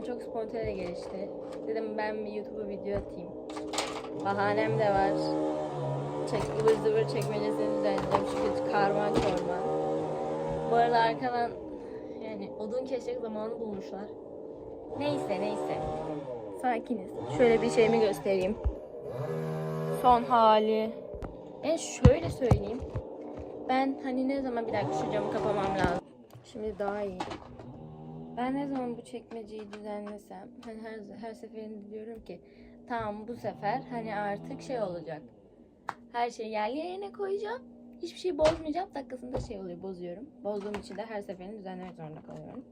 Yani çok spontane gelişti. Dedim ben bir YouTube'a video atayım. Bahanem de var. Çek, ıvır zıvır çekmecesini düzenleyeceğim çünkü karman çorman. Bu arada arkadan yani odun kesecek zamanı bulmuşlar. Neyse neyse. Sakiniz. Şöyle bir şeyimi göstereyim. Son hali. Ben şöyle söyleyeyim. Ben hani ne zaman bir dakika şu camı kapamam lazım. Şimdi daha iyi. Ben ne zaman bu çekmeceyi düzenlesem hani her, her seferinde diyorum ki tamam bu sefer hani artık şey olacak. Her şeyi yerli yerine koyacağım. Hiçbir şey bozmayacağım. Dakikasında şey oluyor bozuyorum. Bozduğum için de her seferinde düzenlemek zorunda kalıyorum.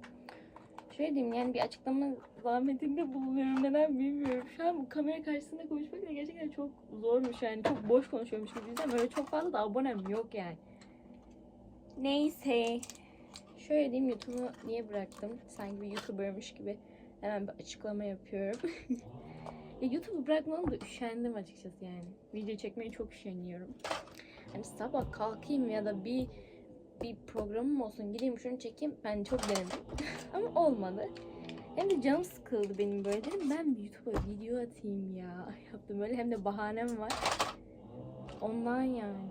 Şöyle diyeyim yani bir açıklama zahmetinde bulunuyorum. Neden bilmiyorum. Şu an bu kamera karşısında konuşmak da gerçekten çok zormuş yani. Çok boş konuşuyormuş gibi. Öyle çok fazla da abonem yok yani. Neyse. Şöyle diyeyim YouTube'u niye bıraktım? Sanki bir YouTuber'mış gibi hemen bir açıklama yapıyorum. ya YouTube'u bırakmam da üşendim açıkçası yani. Video çekmeye çok üşeniyorum. Hani sabah kalkayım ya da bir bir programım olsun gideyim şunu çekeyim ben çok denedim. Ama olmadı. Hem de canım sıkıldı benim böyle dedim ben YouTube'a video atayım ya. Yaptım böyle hem de bahanem var. Ondan yani.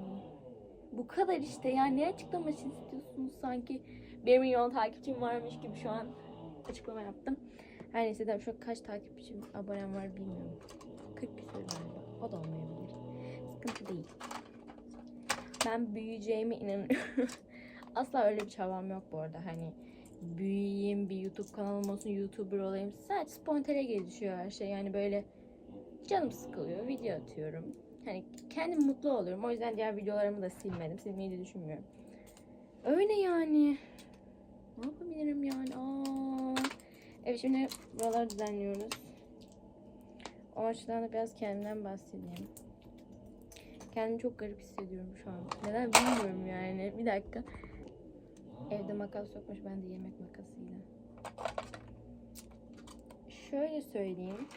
Bu kadar işte yani ne açıklaması istiyorsunuz sanki 1 milyon takipçim varmış gibi şu an açıklama yaptım. Her neyse de şu kaç takipçim abonem var bilmiyorum. 40 küsur galiba. O da olmayabilir. Sıkıntı değil. Ben büyüyeceğime inanıyorum. Asla öyle bir çabam yok bu arada. Hani büyüyeyim, bir YouTube kanalım olsun, YouTuber olayım. Sadece spontane gelişiyor her şey. Yani böyle canım sıkılıyor, video atıyorum. Hani kendim mutlu oluyorum. O yüzden diğer videolarımı da silmedim. Silmeyi de düşünmüyorum. Öyle yani. Ne yapabilirim yani? Aa. Evet şimdi buraları düzenliyoruz. O açıdan da biraz kendimden bahsedeyim. Kendimi çok garip hissediyorum şu an. Neden bilmiyorum yani. Bir dakika. Evde makas yokmuş. Ben de yemek makasıyla. Şöyle söyleyeyim.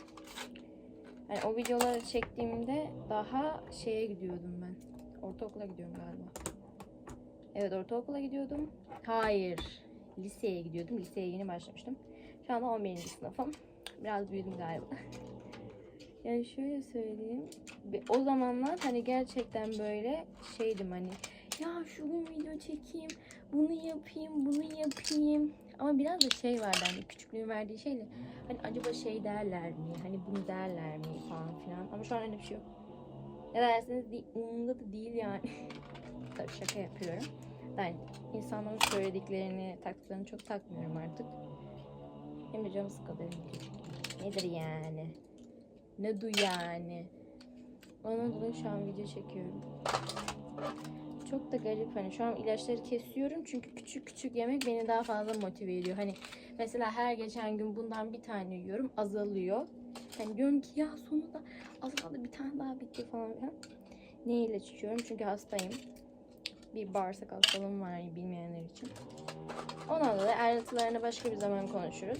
Hani o videoları çektiğimde daha şeye gidiyordum ben. Ortaokula gidiyorum galiba. Evet ortaokula gidiyordum. Hayır. Liseye gidiyordum. Liseye yeni başlamıştım. Şu anda 11. sınıfım. Biraz büyüdüm galiba. Yani şöyle söyleyeyim. O zamanlar hani gerçekten böyle şeydim hani ya şu gün video çekeyim, bunu yapayım, bunu yapayım. Ama biraz da şey vardı hani küçüklüğün verdiği şeyle hani acaba şey derler mi? Hani bunu derler mi falan filan. Ama şu an öyle bir şey yok. Ne derseniz umurumda da değil yani. Tabii şaka yapıyorum. Yani insanların söylediklerini, taktıklarını çok takmıyorum artık. Hem canım küçük. Nedir yani? Ne du yani? Onun dolayı şu an video çekiyorum. Çok da garip hani şu an ilaçları kesiyorum çünkü küçük küçük yemek beni daha fazla motive ediyor. Hani mesela her geçen gün bundan bir tane yiyorum azalıyor. Hani diyorum ki ya sonunda azaldı bir tane daha bitti falan filan. Ne ilaç içiyorum çünkü hastayım. Bir bağırsak hastalığım var bilmeyenler için. Ondan dolayı ayrıntılarını başka bir zaman konuşuruz.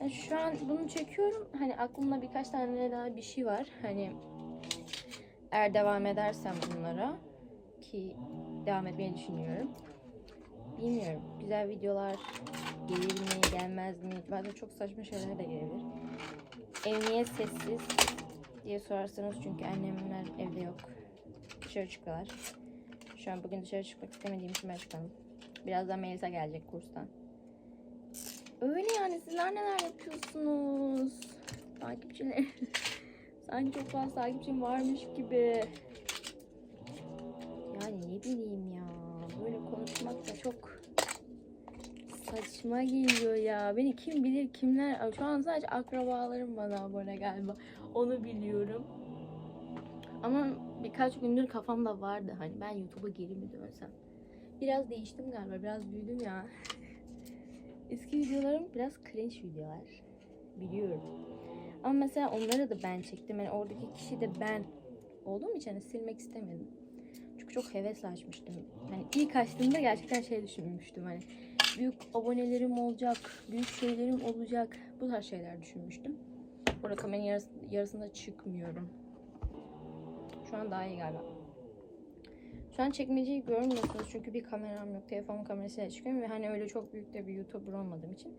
Yani şu an bunu çekiyorum. Hani aklımda birkaç tane daha bir şey var. Hani eğer devam edersem bunlara ki devam etmeyi düşünüyorum. Bilmiyorum. Güzel videolar gelir mi, gelmez mi? Bazen çok saçma şeyler de gelebilir. Ev niye sessiz diye sorarsanız çünkü annemler evde yok. Dışarı çıkıyorlar. Şu an bugün dışarı çıkmak istemediğim için ben. Birazdan Melisa gelecek kurstan. Öyle yani sizler neler yapıyorsunuz? Takipçiler. Sanki çok fazla takipçim varmış gibi. Yani ne bileyim ya. Böyle konuşmak da çok saçma geliyor ya. Beni kim bilir kimler. Şu an sadece akrabalarım bana abone galiba. Onu biliyorum. Ama birkaç gündür kafamda vardı. Hani ben YouTube'a geri mi dönsem? Biraz değiştim galiba. Biraz büyüdüm ya. Eski videolarım biraz cringe videolar. Biliyorum. Ama mesela onları da ben çektim. Yani oradaki kişi de ben olduğum için hani silmek istemedim. Çünkü çok hevesle açmıştım. Hani ilk açtığımda gerçekten şey düşünmüştüm. Hani büyük abonelerim olacak, büyük şeylerim olacak. Bu tarz şeyler düşünmüştüm. Burada kameranın yarısı, yarısında çıkmıyorum. Şu an daha iyi galiba. Şu an çekmeceyi görmüyorsunuz çünkü bir kameram yok. Telefon kamerasıyla çıkıyorum ve hani öyle çok büyük de bir YouTuber olmadığım için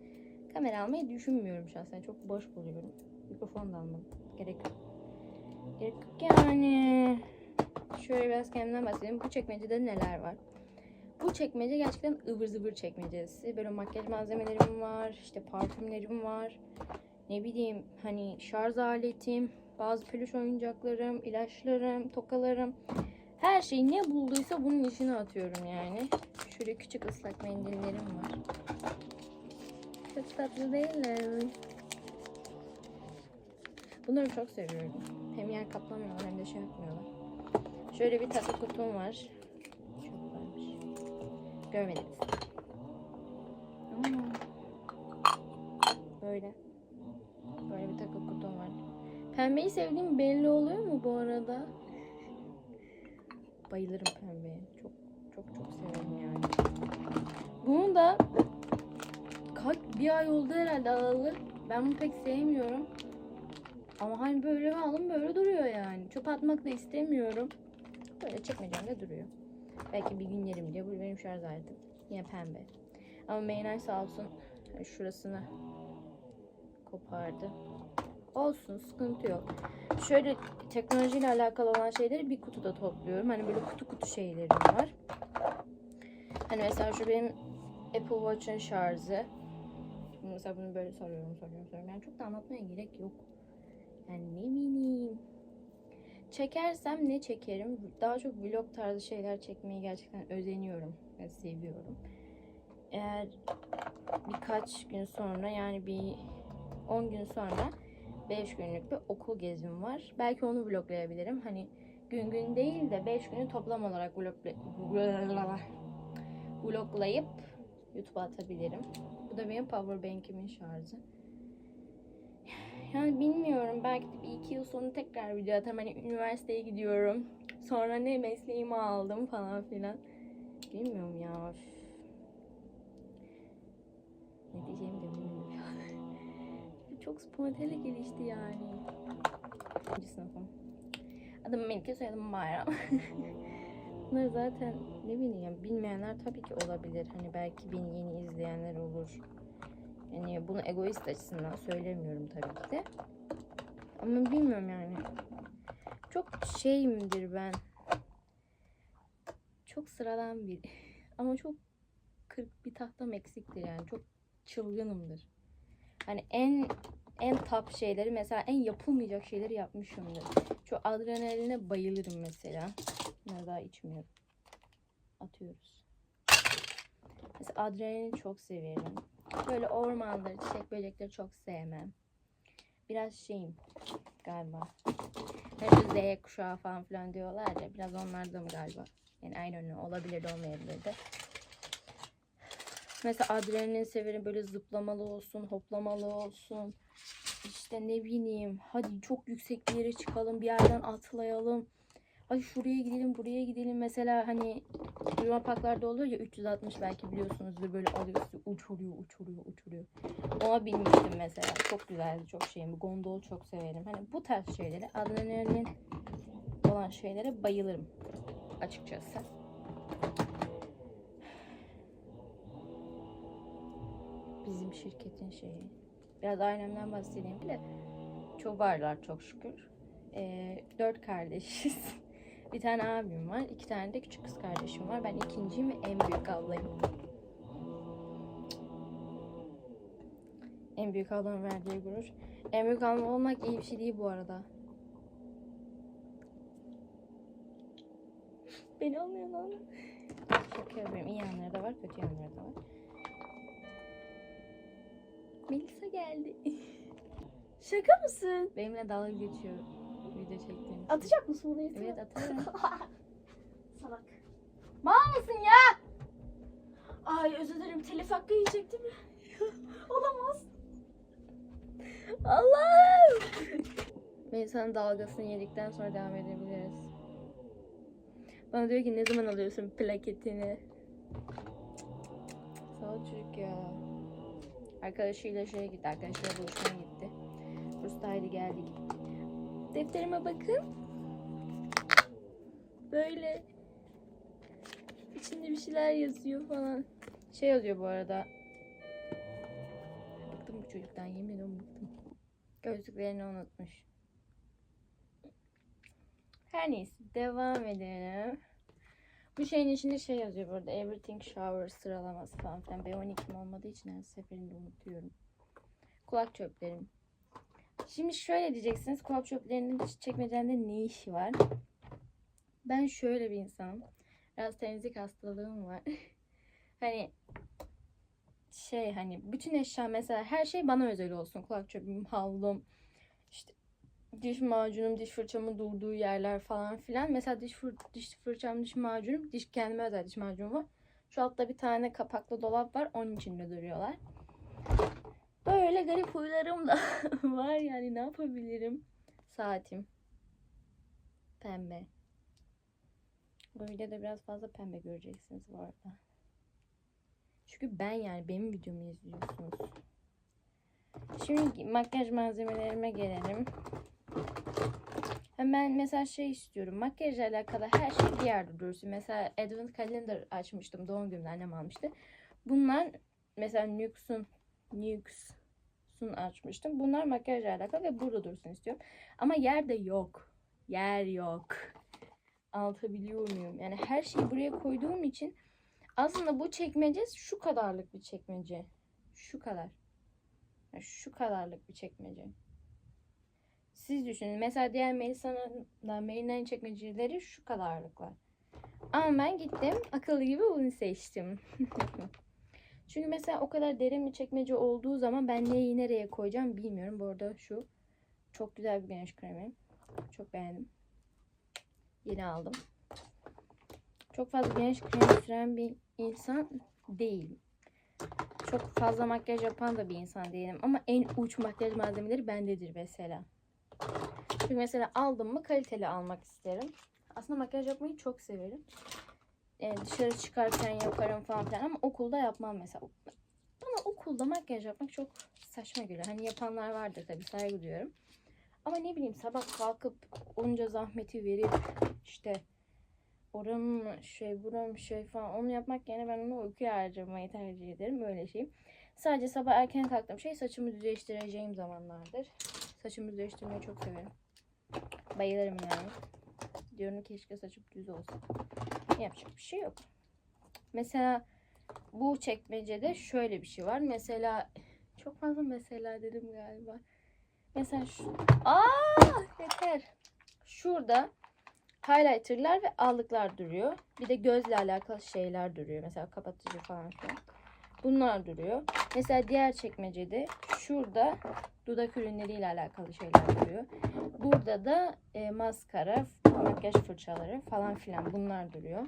Kamera almayı düşünmüyorum şahsen. Çok boş buluyorum. Mikrofon da almadım. Gerek yok. Gerek yok yani. Şöyle biraz kendimden bahsedeyim. Bu çekmecede neler var? Bu çekmece gerçekten ıvır zıvır çekmecesi. Böyle makyaj malzemelerim var. işte parfümlerim var. Ne bileyim hani şarj aletim, bazı peluş oyuncaklarım, ilaçlarım, tokalarım. Her şeyi ne bulduysa bunun içine atıyorum yani. Şöyle küçük ıslak mendillerim var. Çok tatlı değiller mi? Bunları çok seviyorum. Hem yer kaplamıyorlar hem de şey yapmıyorlar. Şöyle bir tatlı kutum var. Çok varmış. Görmediniz. Aa. Böyle. Böyle Pembeyi sevdiğim belli oluyor mu bu arada? Bayılırım pembeye. Çok çok çok severim yani. Bunu da kaç bir ay oldu herhalde alalı. Ben bunu pek sevmiyorum. Ama hani böyle alım böyle duruyor yani. Çöp atmak da istemiyorum. Böyle çekmecemde duruyor. Belki bir gün yerim diye. Bu benim şarj aletim. Yine pembe. Ama Meynay sağ olsun şurasını kopardı. Olsun sıkıntı yok. Şöyle teknolojiyle alakalı olan şeyleri bir kutuda topluyorum. Hani böyle kutu kutu şeylerim var. Hani mesela şu benim Apple Watch'ın şarjı. Mesela bunu böyle soruyorum soruyorum soruyorum. Yani çok da anlatmaya gerek yok. Yani ne bileyim. Çekersem ne çekerim? Daha çok vlog tarzı şeyler çekmeyi gerçekten özeniyorum. ve seviyorum. Eğer birkaç gün sonra yani bir 10 gün sonra 5 günlük bir okul gezim var. Belki onu vloglayabilirim. Hani gün gün değil de 5 günü toplam olarak vlogla- vloglayıp YouTube'a atabilirim. Bu da benim power bank'imin şarjı. Yani bilmiyorum. Belki de bir iki yıl sonra tekrar video atarım. Hani üniversiteye gidiyorum. Sonra ne mesleğimi aldım falan filan. Bilmiyorum ya. Ne diyeceğimi de bilmiyorum. Çok spontane gelişti yani. İkinci sınıfım. Adım Melike, soyadım Bayram. Bunlar zaten ne bileyim bilmeyenler tabii ki olabilir. Hani belki beni yeni izleyenler olur. Yani bunu egoist açısından söylemiyorum tabii ki de. Ama bilmiyorum yani. Çok şeyimdir ben. Çok sıradan bir. Ama çok kırık bir tahtam eksiktir yani. Çok çılgınımdır. Hani en en top şeyleri mesela en yapılmayacak şeyleri yapmışımdır. Şu adrenaline bayılırım mesela. Bunları daha içmiyorum. Atıyoruz. Mesela adrenalini çok severim. Böyle ormanları, çiçek böcekleri çok sevmem. Biraz şeyim galiba. Hani Z kuşağı falan filan diyorlar ya. Biraz onlardan galiba. Yani don't know. Olabilir de olmayabilir de. Mesela adrenalin severim. Böyle zıplamalı olsun, hoplamalı olsun. İşte ne bileyim. Hadi çok yüksek bir yere çıkalım. Bir yerden atlayalım. Hadi şuraya gidelim, buraya gidelim. Mesela hani Luna Parklarda oluyor ya 360 belki biliyorsunuzdur. Böyle alıyor sizi uçuruyor, uçuruyor, uçuruyor. Ona binmiştim mesela. Çok güzeldi, çok şeyim. Gondol çok severim. Hani bu tarz şeylere, adrenalin olan şeylere bayılırım açıkçası. Bizim şirketin şeyi. Biraz ailemden bahsedeyim de. Çok varlar çok şükür. Ee, dört kardeşiz. Bir tane abim var. iki tane de küçük kız kardeşim var. Ben ikinciyim ve en büyük ablayım. En büyük ablamın verdiği gurur. En büyük ablam olmak iyi bir şey değil bu arada. Beni almıyor lan. Şaka yapıyorum. İyi yanları da var, kötü yanları da var. Melisa geldi. Şaka mısın? Benimle dalga geçiyor. Video çektiğim. Atacak mısın bunu? Evet atarım. Salak. Mal mısın ya? Ay özür dilerim telif hakkı yiyecektim ya. Olamaz. Allah'ım. Melisa'nın dalgasını yedikten sonra devam edebiliriz. Bana diyor ki ne zaman alıyorsun plaketini? Sağ ol çocuk ya. Arkadaşıyla şeye gitti. Arkadaşıyla buluşmaya gitti. Bursa'ydı geldik. Defterime bakın. Böyle. İçinde bir şeyler yazıyor falan. Şey yazıyor bu arada. çocuktan yemin ederim unuttum. Gözlüklerini unutmuş. Her neyse devam edelim. Bu şeyin içinde şey yazıyor burada. Everything shower sıralaması falan filan. B12'm olmadığı için her seferinde unutuyorum. Kulak çöplerim. Şimdi şöyle diyeceksiniz. Kulak çöplerinin çekmecende ne işi var? Ben şöyle bir insanım. Biraz temizlik hastalığım var. hani şey hani bütün eşya mesela her şey bana özel olsun. Kulak çöpüm, havlum, işte diş macunum, diş fırçamın durduğu yerler falan filan. Mesela diş, fır, diş fırçam, diş macunum, diş kendime özel diş macunum var. Şu altta bir tane kapaklı dolap var. Onun içinde duruyorlar. Böyle garip huylarım da var yani ne yapabilirim? Saatim. Pembe. Bu videoda biraz fazla pembe göreceksiniz bu arada. Çünkü ben yani benim videomu izliyorsunuz. Şimdi makyaj malzemelerime gelelim. Hemen mesela şey istiyorum. Makyajla alakalı her şey bir yerde dursun. Mesela Advent Calendar açmıştım. Doğum günümde annem almıştı. Bunlar mesela Nux'un Nux'un açmıştım. Bunlar makyajla alakalı ve burada dursun istiyorum. Ama yerde yok. Yer yok. Anlatabiliyor muyum? Yani her şeyi buraya koyduğum için aslında bu çekmece şu kadarlık bir çekmece. Şu kadar. Yani şu kadarlık bir çekmece. Siz düşünün. Mesela diğer Melisa'nın da Melina'nın çekmeceleri şu kadarlıklar. Ama ben gittim akıllı gibi bunu seçtim. Çünkü mesela o kadar derin bir çekmece olduğu zaman ben neyi nereye koyacağım bilmiyorum. Bu arada şu çok güzel bir güneş kremi. Çok beğendim. Yeni aldım. Çok fazla güneş kremi süren bir insan değilim. Çok fazla makyaj yapan da bir insan değilim. Ama en uç makyaj malzemeleri bendedir mesela. Çünkü mesela aldım mı kaliteli almak isterim. Aslında makyaj yapmayı çok severim. Ee, dışarı çıkarken yaparım falan filan ama okulda yapmam mesela. Bana okulda makyaj yapmak çok saçma geliyor. Hani yapanlar vardır tabii saygı duyuyorum. Ama ne bileyim sabah kalkıp onca zahmeti verip işte oram şey buram şey falan onu yapmak yerine ben onu uykuya harcamayı tercih ederim. Öyle şey. Sadece sabah erken kalktığım şey saçımı düzleştireceğim zamanlardır. Saçımı düzleştirmeyi çok severim. Bayılırım yani. Diyorum keşke saçım düz olsa. Yapacak bir şey yok. Mesela bu çekmecede şöyle bir şey var. Mesela çok fazla mesela dedim galiba. Mesela şu. Aa yeter. Şurada highlighterlar ve allıklar duruyor. Bir de gözle alakalı şeyler duruyor. Mesela kapatıcı falan filan. Bunlar duruyor. Mesela diğer çekmecede şurada dudak ürünleriyle alakalı şeyler duruyor. Burada da e, maskara, makyaj fırçaları falan filan bunlar duruyor.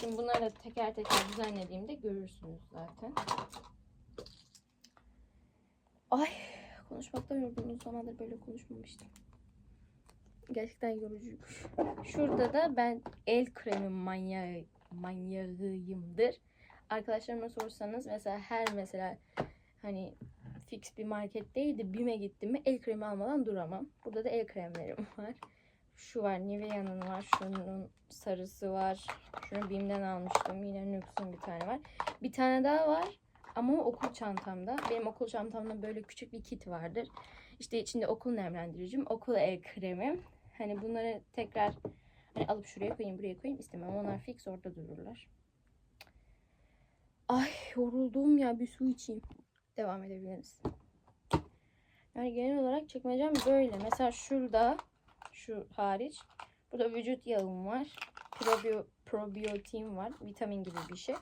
Şimdi bunları teker teker düzenlediğimde görürsünüz zaten. Ay konuşmaktan. Uzun zamandır böyle konuşmamıştım. Gerçekten yorucuymuş. Şurada da ben el kremi manyağı, manyağıyımdır. Arkadaşlarıma sorsanız mesela her mesela hani fix bir market değil de BİM'e gittim mi el kremi almadan duramam. Burada da el kremlerim var. Şu var Nivea'nın var. Şunun sarısı var. Şunu BİM'den almıştım. Yine Nux'un bir tane var. Bir tane daha var. Ama o okul çantamda. Benim okul çantamda böyle küçük bir kit vardır. İşte içinde okul nemlendiricim, okul el kremim. Hani bunları tekrar hani alıp şuraya koyayım, buraya koyayım istemem. Onlar fix orada dururlar. Ay yoruldum ya bir su içeyim. Devam edebiliriz. Yani genel olarak çekmecem böyle. Mesela şurada şu hariç burada vücut yağım var. Probiyo, probiyotiğim var. Vitamin gibi bir şey.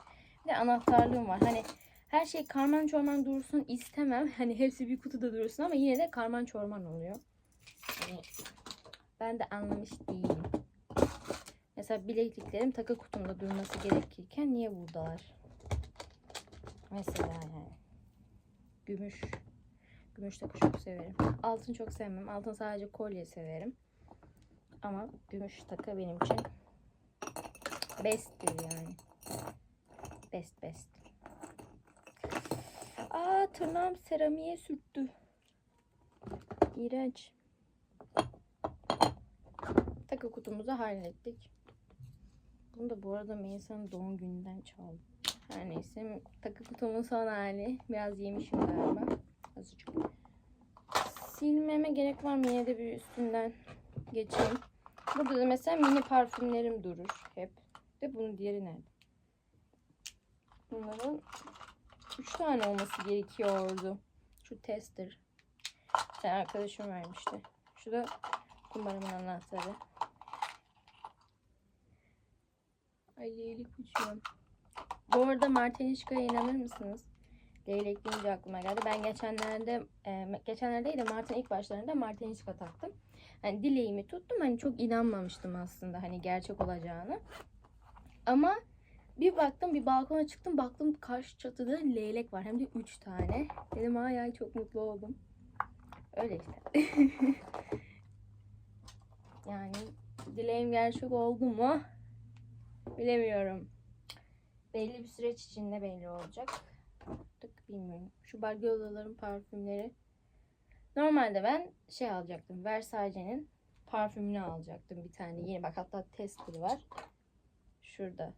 De anahtarlığım var. Hani her şey karman çorman dursun istemem. Hani hepsi bir kutuda dursun ama yine de karman çorman oluyor. Hani ben de anlamış değilim. Mesela bilekliklerim takı kutumda durması gerekirken niye buradalar? Mesela yani. Gümüş. Gümüş takı çok severim. Altın çok sevmem. Altın sadece kolye severim. Ama gümüş takı benim için besttir yani. Best best. Aa tırnağım seramiğe sürttü. İğrenç. Takı kutumuzu hallettik. Bunu da bu arada Melisa'nın doğum gününden çaldım. Her neyse takı kutumun son hali. Biraz yemişim galiba. Azıcık. Silmeme gerek var mı? Yine de bir üstünden geçeyim. Burada da mesela mini parfümlerim durur hep. De bunun diğeri nerede? Bunların 3 tane olması gerekiyordu. Şu tester. Bir arkadaşım vermişti. Şu da kumbarımın anahtarı. Ay leylek uçuyor. Bu arada Martinişka'ya inanır mısınız? Leylek deyince aklıma geldi. Ben geçenlerde, e, geçenlerde de Mart'ın ilk başlarında Martinişka taktım. Hani dileğimi tuttum. Hani çok inanmamıştım aslında hani gerçek olacağını. Ama bir baktım bir balkona çıktım baktım karşı çatıda leylek var. Hem de 3 tane. Dedim ay ay çok mutlu oldum. Öyle işte. yani dileğim gerçek oldu mu? Bilemiyorum. Belli bir süreç içinde belli olacak. Artık bilmiyorum. Şu Bargiola'ların parfümleri. Normalde ben şey alacaktım. Versace'nin parfümünü alacaktım bir tane. Yeni bak hatta tester var. Şurada.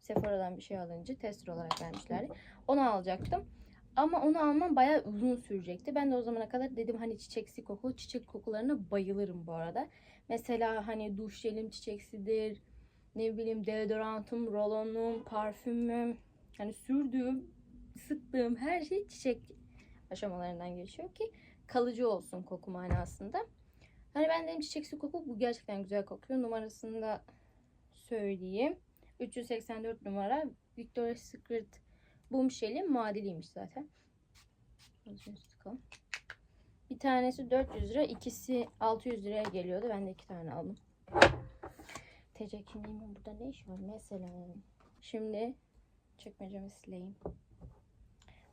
Sephora'dan bir şey alınca tester olarak vermişlerdi. Onu alacaktım. Ama onu almam bayağı uzun sürecekti. Ben de o zamana kadar dedim hani çiçeksi koku. Çiçek kokularına bayılırım bu arada. Mesela hani duş jelim çiçeksidir. Ne bileyim deodorantım, rolonum, parfümüm. Hani sürdüğüm, sıktığım her şey çiçek aşamalarından geçiyor ki kalıcı olsun koku manasında. Hani ben dedim çiçeksi koku bu gerçekten güzel kokuyor. Numarasını da söyleyeyim. 384 numara Victoria's Secret Boom Shell'in muadiliymiş zaten. Bir tanesi 400 lira, ikisi 600 liraya geliyordu. Ben de iki tane aldım. TC kimliğimin burada ne iş var mesela? Şimdi çekmecemi sileyim.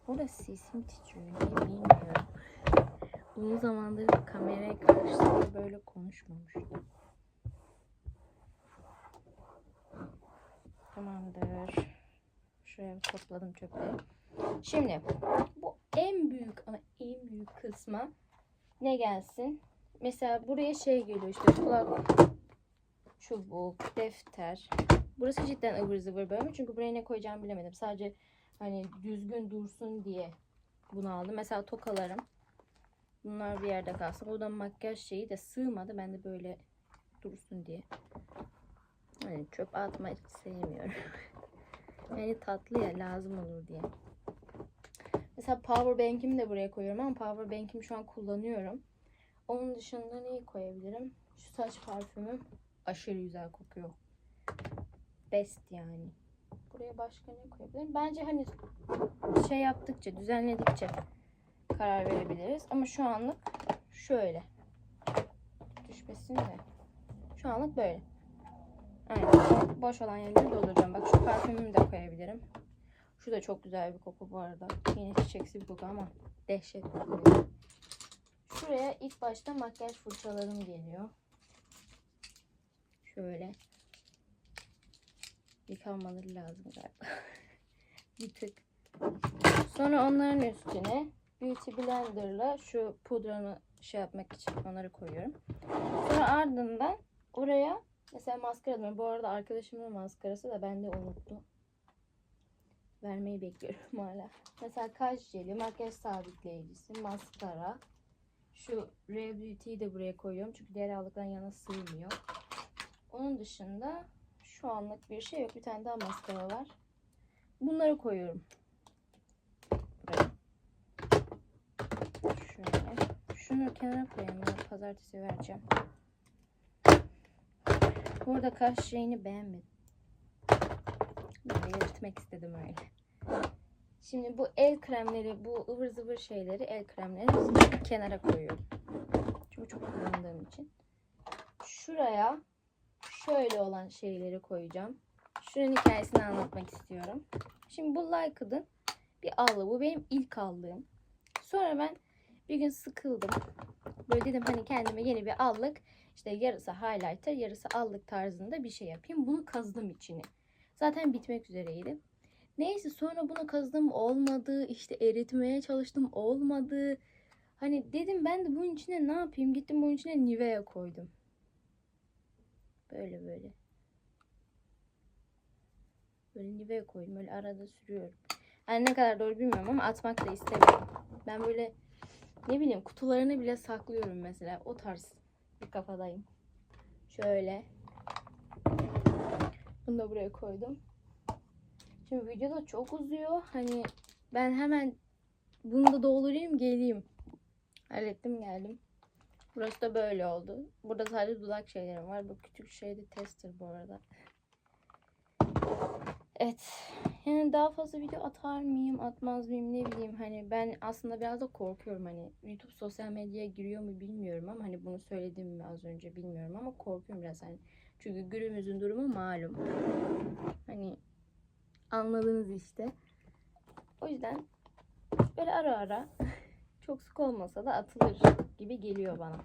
Burada sesim titriyor. Niye bilmiyorum. Uzun zamandır kameraya karşısında böyle konuşmamıştım. Tamamdır. Şuraya topladım çöpleri. Şimdi bu en büyük ama en büyük kısma ne gelsin? Mesela buraya şey geliyor işte kulak çubuk, defter. Burası cidden ıvır zıvır bölümü. Çünkü buraya ne koyacağımı bilemedim. Sadece hani düzgün dursun diye bunu aldım. Mesela tokalarım. Bunlar bir yerde kalsın. O da makyaj şeyi de sığmadı. Ben de böyle dursun diye. Hani çöp atmayı sevmiyorum. yani tatlı ya lazım olur diye. Mesela power bank'imi de buraya koyuyorum ama power bank'imi şu an kullanıyorum. Onun dışında neyi koyabilirim? Şu saç parfümüm aşırı güzel kokuyor. Best yani. Buraya başka ne koyabilirim? Bence hani şey yaptıkça, düzenledikçe karar verebiliriz. Ama şu anlık şöyle. Düşmesin de. Şu anlık böyle. Aynen. Boş olan yerleri dolduracağım. Bak şu parfümümü de koyabilirim. Şu da çok güzel bir koku bu arada. Yine çiçeksi bir koku ama dehşet kokuyor. Şuraya ilk başta makyaj fırçalarım geliyor. Şöyle. Yıkanmaları lazım galiba. bir tık. Sonra onların üstüne Beauty Blender'la şu pudramı şey yapmak için onları koyuyorum. Sonra ardından oraya mesela maskara. Bu arada arkadaşımın maskarası da bende unuttu. Vermeyi bekliyorum hala. Mesela kaş jeli, makyaj sabitleyicisi, maskara. Şu Rare Beauty'yi de buraya koyuyorum. Çünkü diğer aldıktan yana sığmıyor. Onun dışında şu anlık bir şey yok. Bir tane daha maskara var. Bunları koyuyorum. Şöyle. Şunu kenara koyayım. ya, Pazartesi vereceğim. Burada kaş şeyini beğenmedim. Böyle yırtmak istedim öyle. Şimdi bu el kremleri, bu ıvır zıvır şeyleri, el kremleri kenara koyuyorum. Çünkü çok kullandığım için. Şuraya şöyle olan şeyleri koyacağım. Şuranın hikayesini anlatmak istiyorum. Şimdi bu Lyca'nın bir allı. Bu benim ilk aldığım. Sonra ben bir gün sıkıldım. Böyle dedim hani kendime yeni bir allık. işte yarısı highlighter, yarısı allık tarzında bir şey yapayım. Bunu kazdım içine. Zaten bitmek üzereydi. Neyse sonra bunu kazdım olmadı. İşte eritmeye çalıştım olmadı. Hani dedim ben de bunun içine ne yapayım? Gittim bunun içine Nivea koydum. Böyle böyle. Böyle Nivea koydum. Böyle arada sürüyorum. Yani ne kadar doğru bilmiyorum ama atmak da istemiyorum. Ben böyle ne bileyim kutularını bile saklıyorum mesela. O tarz bir kafadayım. Şöyle. Bunu da buraya koydum. Şimdi video da çok uzuyor. Hani ben hemen bunu da doldurayım geleyim. Hallettim geldim. Burası da böyle oldu. Burada sadece dudak şeylerim var. Bu küçük şey de tester bu arada. Evet. Yani daha fazla video atar mıyım, atmaz mıyım ne bileyim. Hani ben aslında biraz da korkuyorum. Hani YouTube sosyal medyaya giriyor mu bilmiyorum ama hani bunu söyledim mi az önce bilmiyorum ama korkuyorum biraz hani. Çünkü günümüzün durumu malum. Hani anladınız işte. O yüzden böyle ara ara çok sık olmasa da atılır gibi geliyor bana.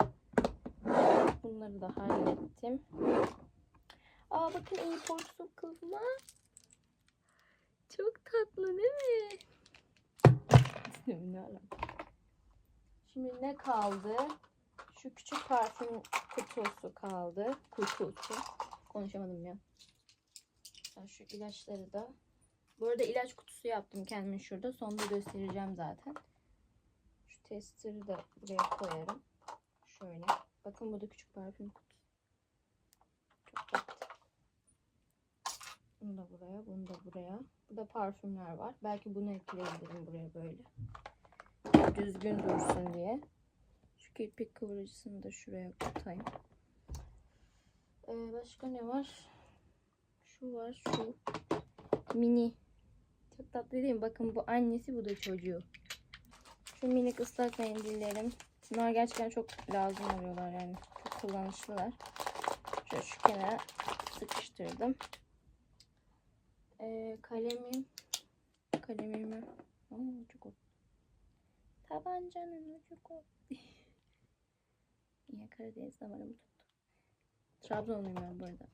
Bunları da hallettim. Aa bakın iyi porsu kılıfıma. Çok tatlı değil mi? Şimdi ne kaldı? Şu küçük parfüm kutusu kaldı. Kutusu. Konuşamadım ya. Şu ilaçları da. Bu arada ilaç kutusu yaptım kendimin şurada. Sonunda göstereceğim zaten. Testleri de buraya koyarım. Şöyle. Bakın bu da küçük parfüm kutusu. Çok tatlı. Bunu da buraya, bunu da buraya. Burada parfümler var. Belki bunu ekleyebilirim buraya böyle. Düzgün dursun diye. Şu kirpik kıvırıcısını da şuraya koyayım. Ee, başka ne var? Şu var, şu mini. Çok tatlı değil mi? Bakın bu annesi, bu da çocuğu. Şu minik ıslak mendillerim. Bunlar gerçekten çok lazım oluyorlar yani. Çok kullanışlılar. Şöyle şu kenara sıkıştırdım. Ee, kalemim. Kalemimi. Aa, çok o. Tabancanın ucu koptu. Yine Karadeniz damarımı tuttu. Trabzonluyum ben bu arada.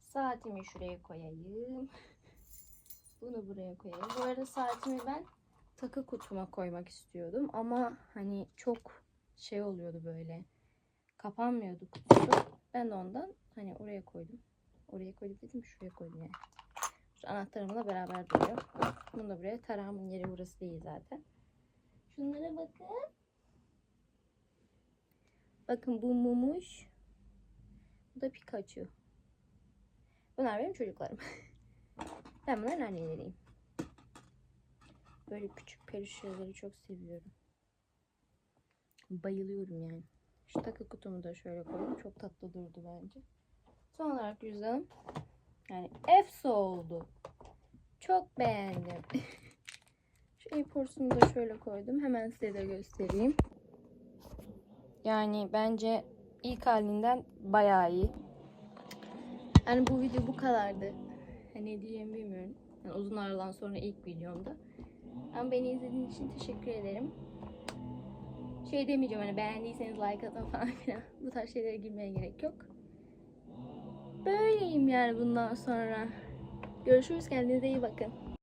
Saatimi şuraya koyayım. Bunu buraya koyayım. Bu arada saatimi ben takı kutuma koymak istiyordum. Ama hani çok şey oluyordu böyle. Kapanmıyordu kutusu. Ben de ondan hani oraya koydum. Oraya koydum dedim şuraya koydum yani. Şu anahtarımla beraber duruyor. Bunu da buraya. Tarağımın yeri burası değil zaten. Şunlara bakın. Bakın bu mumuş. Bu da Pikachu. Bunlar benim çocuklarım. ben bunların anneleriyim. Böyle küçük peluş şeyleri çok seviyorum. Bayılıyorum yani. Şu takı kutumu da şöyle koydum. Çok tatlı durdu bence. Son olarak cüzdanım. Yani efso oldu. Çok beğendim. Şu e-porsunu da şöyle koydum. Hemen size de göstereyim. Yani bence ilk halinden bayağı iyi. Yani bu video bu kadardı. Hani ne diyeceğimi bilmiyorum. Yani uzun aradan sonra ilk videomda. Ama beni izlediğiniz için teşekkür ederim. Şey demeyeceğim hani beğendiyseniz like atın falan filan. Bu tarz şeylere girmeye gerek yok. Böyleyim yani bundan sonra. Görüşürüz kendinize iyi bakın.